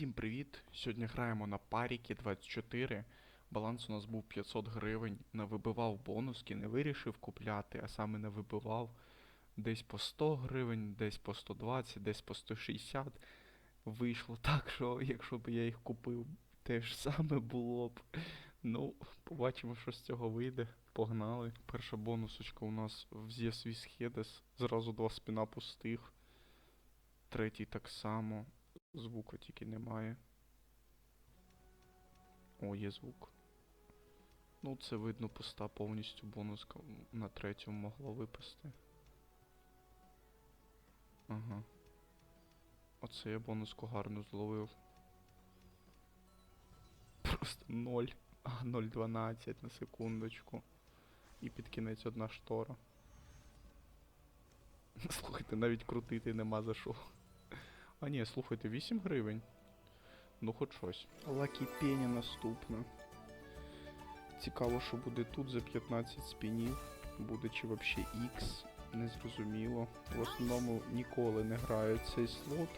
Всім привіт! Сьогодні граємо на паріки 24. Баланс у нас був 500 гривень. Не вибивав бонуски, не вирішив купляти, а саме не вибивав десь по 100 гривень, десь по 120, десь по 160. Вийшло так, що якщо б я їх купив, те ж саме було б. Ну, побачимо, що з цього вийде. Погнали. Перша бонусочка у нас в Хедес. Зразу два спіна пустих. Третій так само. Звука тільки немає. О, є звук. Ну, це видно пуста повністю бонуска на третьому могла випасти. Ага. Оце я бонуску гарно зловив. Просто 0. А, 0.12 на секундочку. І під кінець одна штора. Слухайте, навіть крутити нема за що. А ні, слухайте, 8 гривень. Ну хоч щось. Лакі пені наступна. Цікаво, що буде тут за 15 спінів. Буде чи взагалі X. Незрозуміло. В основному ніколи не граю цей слот.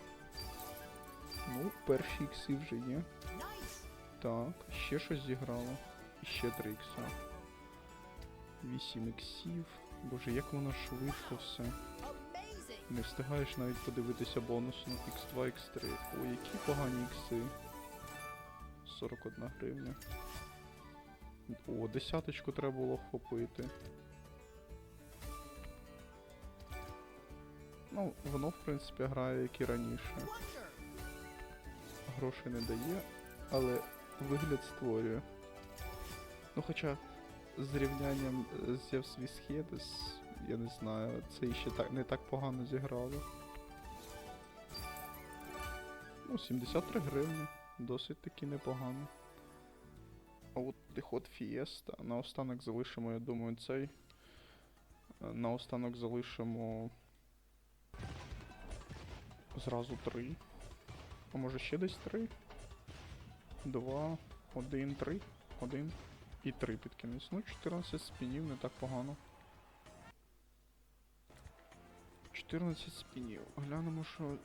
Ну, перші ікси вже є. Так, ще щось зіграло. І ще 3 ікса. 8 іксів. Боже, як воно швидко все. Не встигаєш навіть подивитися бонус на X2, X3. Ой, які погані ікси. 41 гривня. О, десяточку треба було вхопити. Ну, воно, в принципі, грає, як і раніше. Грошей не дає, але вигляд створює. Ну, хоча з рівнянням з Zevs Vishedes, я не знаю, це ще так, не так погано зіграло. Ну, 73 гривні. Досить таки непогано. А от диход Фієста. Наостанок залишимо, я думаю, цей. Е, Наостанок залишимо. Зразу три. А може ще десь три? Два, один, три, один і три під кінець. Ну, 14 спінів, не так погано. 14 спінів. Глянемо, що,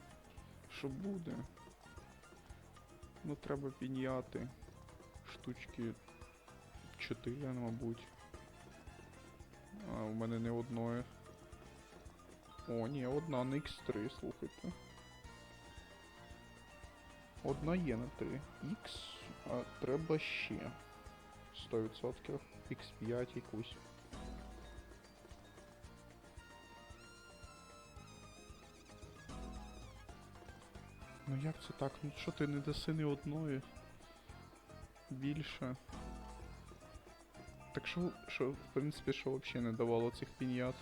що буде. Ну, треба підняти штучки 4, мабуть. А, у мене не одної. О, ні, одна на X3, слухайте. Одна є на 3. X, а треба ще. 100%. X5 якусь. Ну як це так? Ну що ти не даси ні одної? Більше. Так що, що, в принципі, що взагалі не давало цих піньят?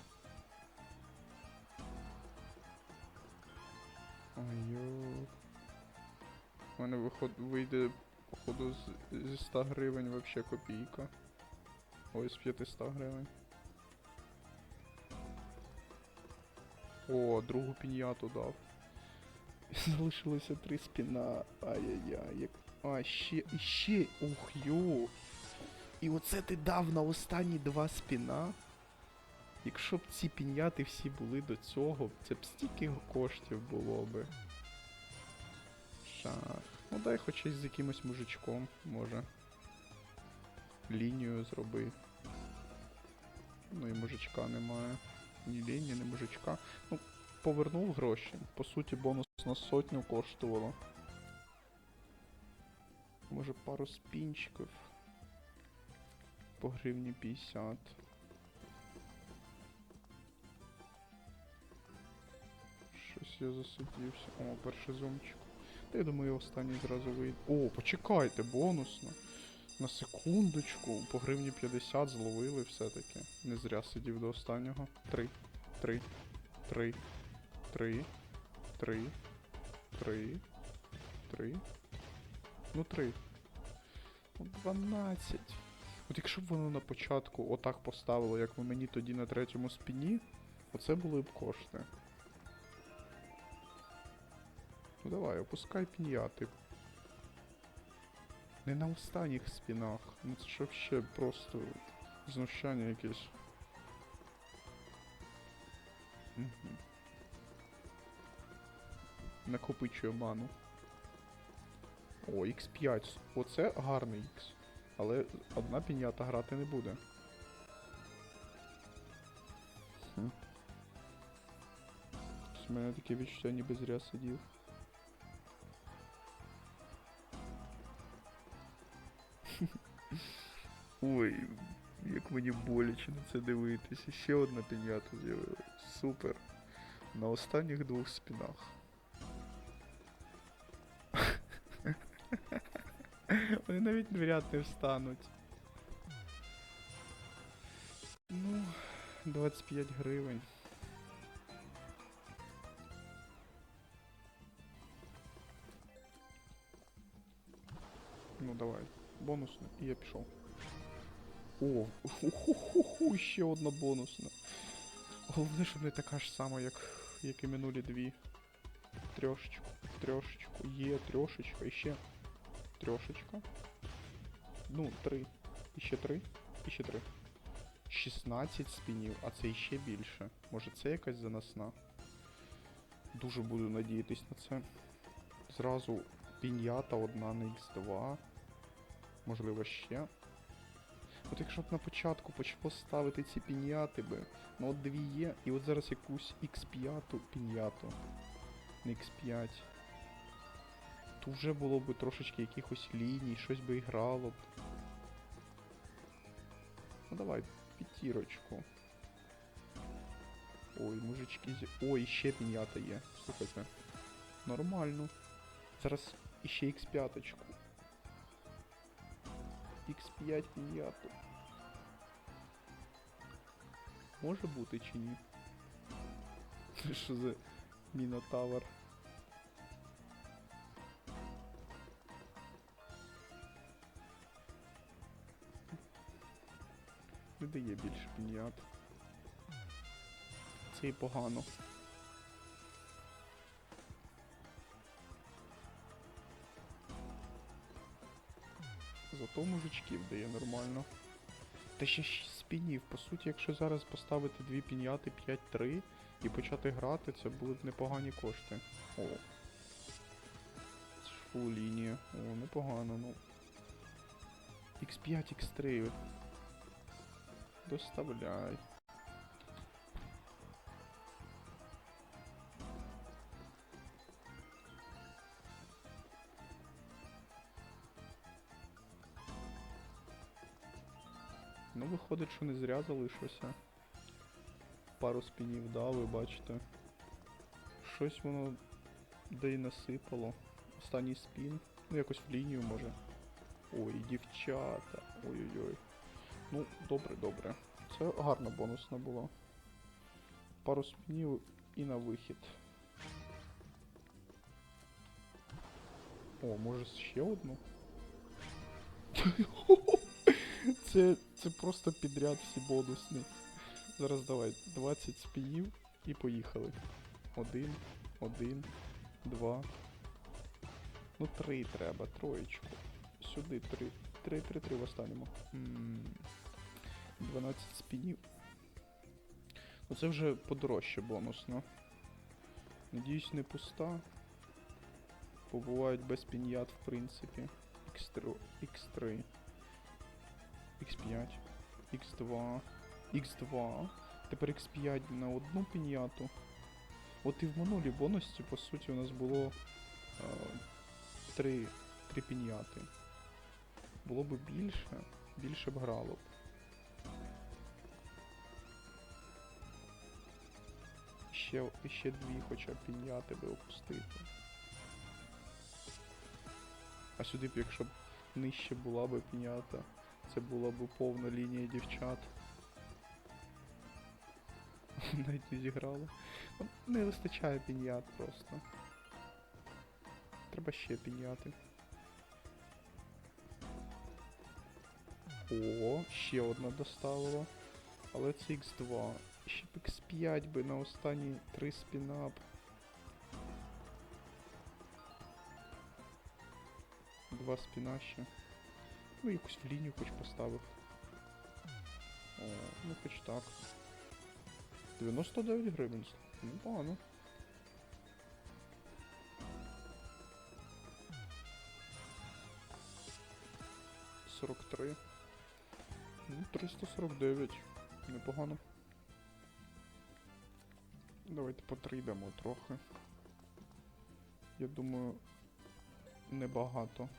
Ой-йо. У мене виход, вийде, походу, з, зі 100 гривень вообще копійка. Ой, з 500 гривень. О, другу піньяту дав. Залишилося три спіна. Ай-яй-яй. Як... А, ще, ще. Ух, йо. І оце ти дав на останні два спіна. Якщо б ці піньяти всі були до цього, це б стільки коштів було би. Шах. Ну дай хоч з якимось мужичком, може. Лінію зроби. Ну і мужичка немає. Ні лінії, ні мужичка. Ну, повернув гроші. По суті, бонус на сотню коштувало. Може пару спінчиків. По гривні 50. Щось я засидівся. О, перший зумчик. Та я думаю, останній зразу вийде. О, почекайте, бонусно. На секундочку. По гривні 50 зловили все-таки. Не зря сидів до останнього. Три. Три. Три. Три. Три. Три. Три. Ну три. Ну, 12. От якщо б воно на початку отак поставило, як ви мені тоді на третьому спіні, оце були б кошти. Ну давай, опускай піньяти. Не на останніх спінах. Ну це ж вообще просто знущання якесь. Угу. Накопичує ману. О, X5. Оце гарний X. Але одна пінята грати не буде. Хм. У мене таке відчуття ніби зря сидів. Ой, як мені боляче на це дивитися. Ще одна пінята з'явилась. Супер. На останніх двох спінах. Вони навіть в ряд не встануть. Ну, 25 гривень. Ну давай, бонусно, і я пішов. О, ху-ху-ху, ще одна бонусна. Головне, щоб не така ж сама, як, як і минулі дві. Трьошечку, трьошечку, є трьошечка, і ще трьошечка. Ну, три. І ще три, і ще три. 16 спінів, а це іще більше. Може це якась заносна? Дуже буду надіятись на це. Зразу пінята одна на Х2. Можливо ще. От якщо б на початку почало ставити ці піньяти би, ну от дві є, і от зараз якусь X5 піньяту. На X5. Вже було б трошечки якихось ліній, щось би грало б. Ну давай, п'ятірочку. Ой, мужички зі... Ой, ще піньята є. Слухайте. Нормально. Зараз іще X5. X5 піньяту. Може бути чи ні? Що за мінотавр? Дає більше піньят. Це і погано. Зато мужичків дає нормально. Та ще 6 спінів. По суті, якщо зараз поставити дві піньяти 5-3 і почати грати, це були б непогані кошти. О. Фул лінія. О, непогано, ну. X5, X3. Доставляй. Ну, виходить, що не зря залишився. Пару спінів дав, ви бачите. Щось воно де й насипало. Останній спін. Ну, якось в лінію може. Ой, дівчата. Ой-ой-ой. Ну, добре, добре. Це гарна бонусна була. Пару спінів і на вихід. О, може ще одну? Це, це просто підряд всі бонусні. Зараз давай 20 спінів і поїхали. Один, один, два. Ну, три треба, троєчку. Сюди три. Три, три, три в останньому. М, 12 спінів. Ну це вже подорожче бонусно. Надіюсь, не пуста. Побувають без піньят, в принципі. X3, X3, X5, X2, X2. Тепер X5 на одну піньяту. От і в минулій бонусі, по суті, у нас було е, три, три піньяти. Було б більше, більше б грало б. Ще, ще дві хоча б піньяти би опустити. А сюди б, якщо б нижче була б пінята, це була б повна лінія дівчат. Навіть не зіграли. Ну, Не вистачає піньят просто. Треба ще піньяти. О, ще одна доставила. Але це X2. Ще б X5 би на останні три спінап. Два спіна ще. Ну, якусь в лінію хоч поставив. О, ну хоч так. 99 гривень. Ну, погано. 243. Ну, 349. Непогано. Давайте потрійдемо трохи. Я думаю, небагато.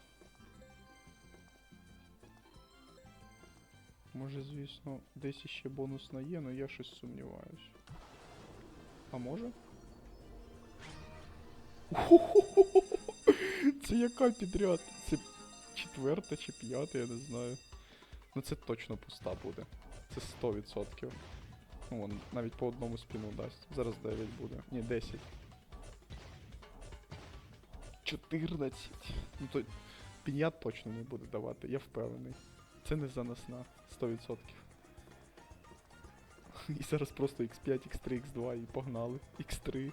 Може, звісно, десь іще бонусна є, але я щось сумніваюсь. А може? Це яка підряд? Це четверта чи п'ята, я не знаю. Ну це точно пуста буде. Це 100%. Ну, вон, навіть по одному спіну дасть. Зараз 9 буде. Ні, 10. 14. Ну то пінят точно не буде давати, я впевнений. Це не заносна. 100%. І зараз просто x5, x3, x2 і погнали. x3.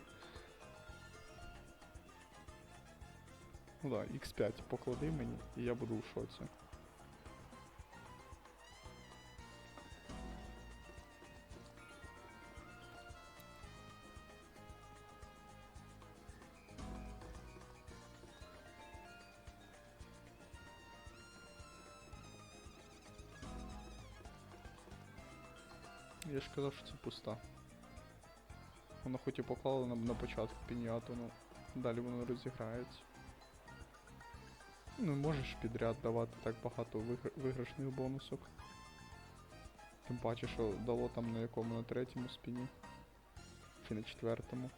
Ну да, x5 поклади мені, і я буду в шоці. Я ж казав, що це пуста. Воно хоч і поклало на, на початку піняту, ну далі воно розіграється. Ну, можеш підряд давати так багато вигр- виграшних бонусок. Тим паче, що дало там на якому на третьому спіні. Чи на четвертому.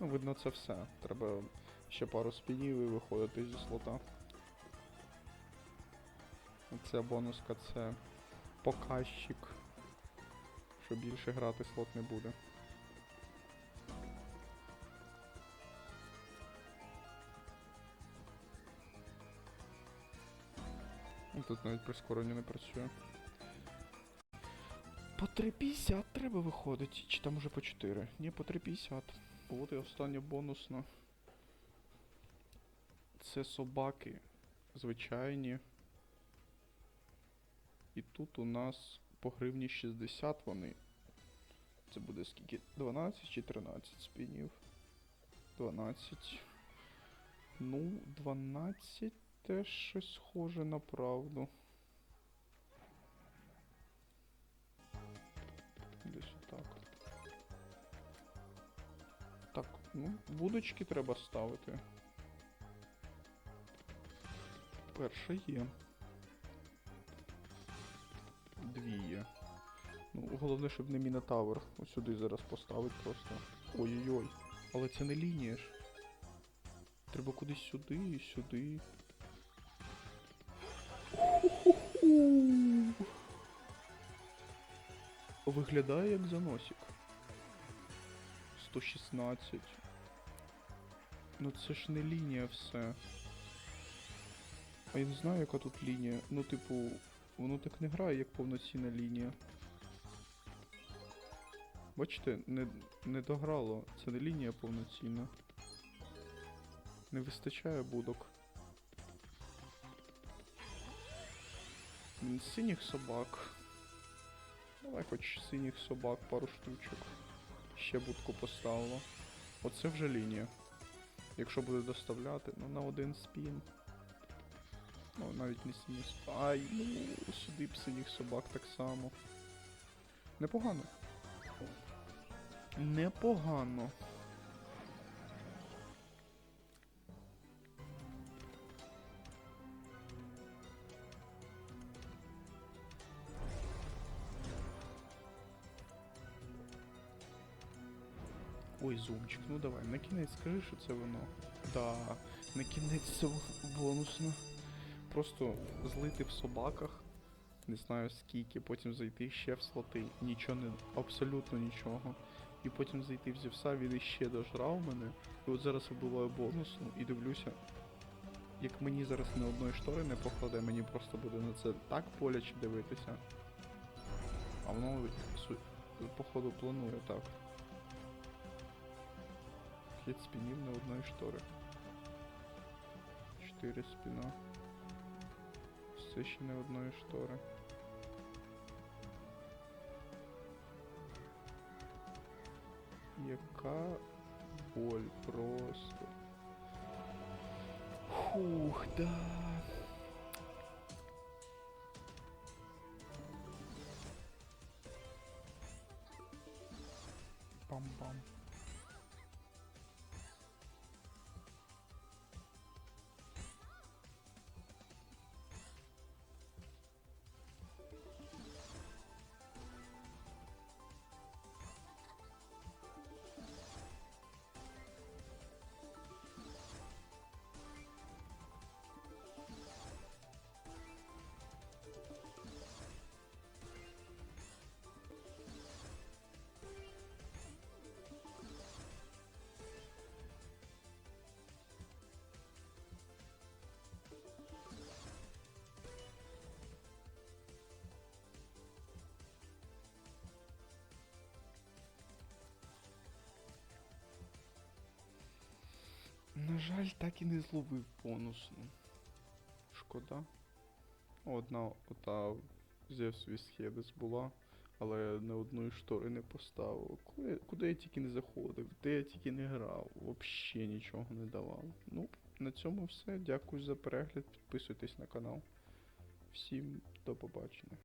Ну, видно, це все. Треба ще пару спінів і виходити зі слота. Ця бонуска це показчик, що більше грати слот не буде. Ну, Тут навіть прискорення не працює. По 3,50 треба виходить, чи там уже по 4? Ні, по 3,50. От і остання бонусна. Це собаки звичайні. І тут у нас по гривні 60 вони. Це буде скільки? 12 чи 13 спінів? 12. Ну, 12 теж щось схоже на правду. Десь отак. Так, ну, вудочки треба ставити. Перша є. Головне, щоб не Мінотавр. Ось сюди зараз поставить просто. Ой-ой-ой. Але це не лінія ж. Треба кудись сюди і сюди. Виглядає як заносик. 116. Ну це ж не лінія все. А я не знаю, яка тут лінія. Ну, типу, воно так не грає, як повноцінна лінія. Бачите, не, не дограло. Це не лінія повноцінна. Не вистачає будок. Синіх собак. Давай хоч синіх собак, пару штучок. Ще будку поставила. Оце вже лінія. Якщо буде доставляти, ну на один спін. Ну, навіть не синіх собак. Ай, ну, сюди б синіх собак так само. Непогано. Непогано. Ой, зумчик, ну давай, на кінець скажи, що це воно. Да, на кінець це бонусно. Просто злити в собаках, не знаю скільки, потім зайти ще в слоти, нічого не, абсолютно нічого. І потім зайти в Зевса, він іще дожрав мене. І от зараз вибиваю бонусну і дивлюся, як мені зараз не одної штори не покладе, мені просто буде на це так боляче дивитися. А воно походу планує так. Хід спінів на одної штори. Чотири спіна. Це ще не одної штори. Яка боль просто. Фух, да. Пам-пам. Жаль, так і не зловив бонусну. Шкода. Одна ота Зевс Вісхедес була, але не одної штори не поставив. Куди, куди я тільки не заходив, де я тільки не грав, взагалі нічого не давав. Ну, на цьому все. Дякую за перегляд. Підписуйтесь на канал. Всім до побачення.